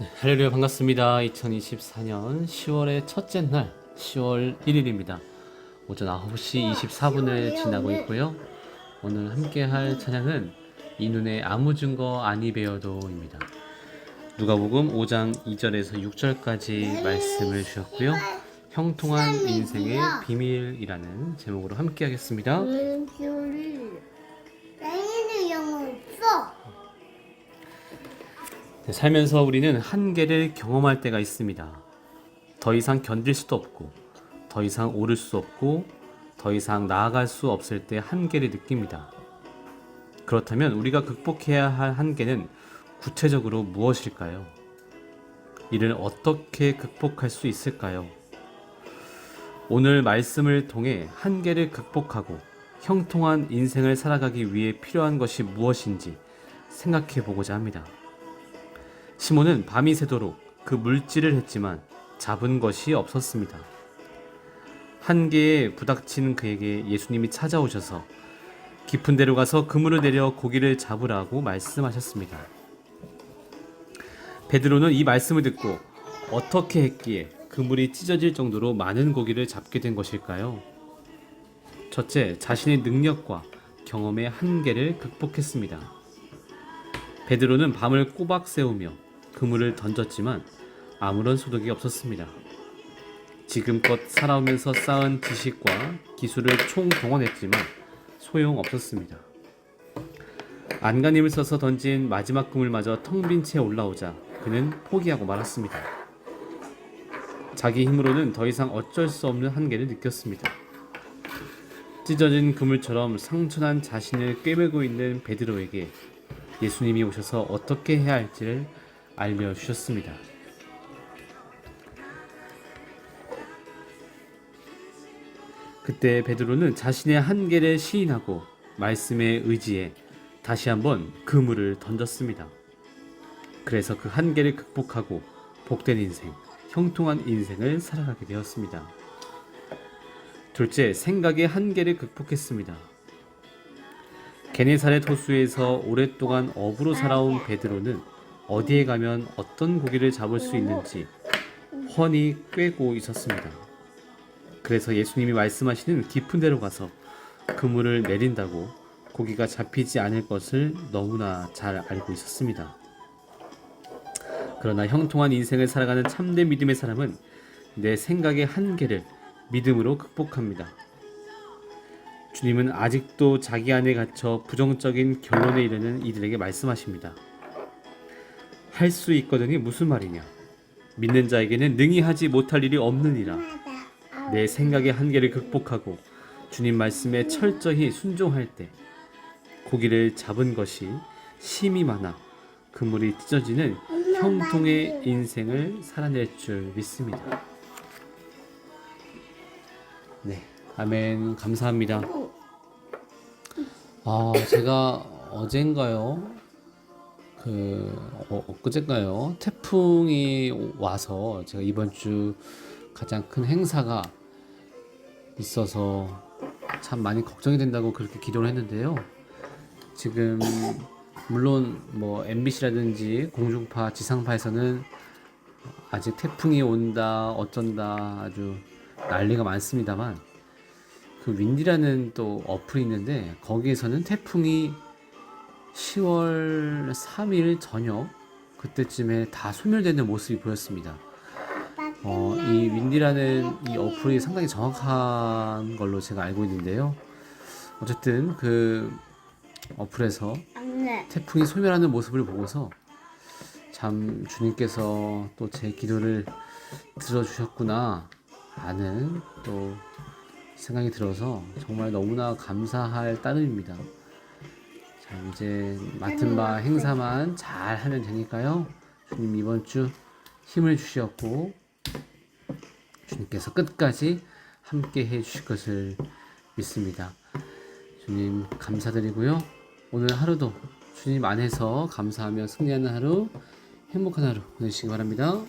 네, 할렐루야 반갑습니다. 2024년 10월의 첫째 날 10월 1일입니다. 오전 9시 24분을 지나고 있고요. 오늘 함께 할 찬양은 이 눈에 아무 증거 아니 배워도입니다. 누가복음 5장 2절에서 6절까지 말씀을 주셨고요. 형통한 인생의 비밀이라는 제목으로 함께 하겠습니다. 살면서 우리는 한계를 경험할 때가 있습니다. 더 이상 견딜 수도 없고, 더 이상 오를 수 없고, 더 이상 나아갈 수 없을 때 한계를 느낍니다. 그렇다면 우리가 극복해야 할 한계는 구체적으로 무엇일까요? 이를 어떻게 극복할 수 있을까요? 오늘 말씀을 통해 한계를 극복하고 형통한 인생을 살아가기 위해 필요한 것이 무엇인지 생각해 보고자 합니다. 시몬은 밤이 새도록 그 물질을 했지만 잡은 것이 없었습니다. 한계에 부닥친 그에게 예수님이 찾아오셔서 깊은 데로 가서 그물을 내려 고기를 잡으라고 말씀하셨습니다. 베드로는 이 말씀을 듣고 어떻게 했기에 그물이 찢어질 정도로 많은 고기를 잡게 된 것일까요? 첫째, 자신의 능력과 경험의 한계를 극복했습니다. 베드로는 밤을 꼬박 세우며 그물을 던졌지만 아무런 소득이 없었습니다. 지금껏 살아오면서 쌓은 지식과 기술을 총동원했지만 소용없었습니다. 안간힘을 써서 던진 마지막 그물마저 텅 빈 채 올라오자 그는 포기하고 말았습니다. 자기 힘으로는 더 이상 어쩔 수 없는 한계를 느꼈습니다. 찢어진 그물처럼 상처난 자신을 꿰매고 있는 베드로에게 예수님이 오셔서 어떻게 해야 할지를 알려주셨습니다. 그때 베드로는 자신의 한계를 시인하고 말씀에 의지해 다시 한번 그물을 던졌습니다. 그래서 그 한계를 극복하고 복된 인생, 형통한 인생을 살아가게 되었습니다. 둘째, 생각의 한계를 극복했습니다. 게네사렛 호수에서 오랫동안 어부로 살아온 베드로는 어디에 가면 어떤 고기를 잡을 수 있는지 훤히 꿰고 있었습니다. 그래서 예수님이 말씀하시는 깊은 데로 가서 그물을 내린다고 고기가 잡히지 않을 것을 너무나 잘 알고 있었습니다. 그러나 형통한 인생을 살아가는 참된 믿음의 사람은 내 생각의 한계를 믿음으로 극복합니다. 주님은 아직도 자기 안에 갇혀 부정적인 결론에 이르는 이들에게 말씀하십니다. 할 수 있거든이 무슨 말이냐? 믿는 자에게는 능히 하지 못할 일이 없느니라. 내 생각의 한계를 극복하고 주님 말씀에 철저히 순종할 때 고기를 잡은 것이 힘이 많아 그물이 찢어지는 형통의 인생을 살아낼 줄 믿습니다. 네, 아멘. 감사합니다. 아, 제가 어젠가요? 그 어, 엊그제인가요? 태풍이 와서 제가 이번 주 가장 큰 행사가 있어서 참 많이 걱정이 된다고 그렇게 기도를 했는데요. 지금 물론 뭐 MBC라든지 공중파, 지상파에서는 아직 태풍이 온다, 어쩐다 아주 난리가 많습니다만 그 윈디라는 또 어플이 있는데 거기에서는 태풍이 10월 3일 저녁 그때쯤에 다 소멸되는 모습이 보였습니다. 어, 이 윈디라는 이 어플이 상당히 정확한 걸로 제가 알고 있는데요. 어쨌든 그 어플에서. 태풍이 소멸하는 모습을 보고서 참 주님께서 또 제 기도를 들어주셨구나 라는 또 생각이 들어서 정말 너무나 감사할 따름입니다. 자, 이제 맡은 바 행사만 잘 하면 되니까요. 주님 이번 주 힘을 주셨고 주님께서 끝까지 함께 해 주실 것을 믿습니다. 주님 감사드리고요. 오늘 하루도 주님 안에서 감사하며 승리하는 하루, 행복한 하루 보내시기 바랍니다.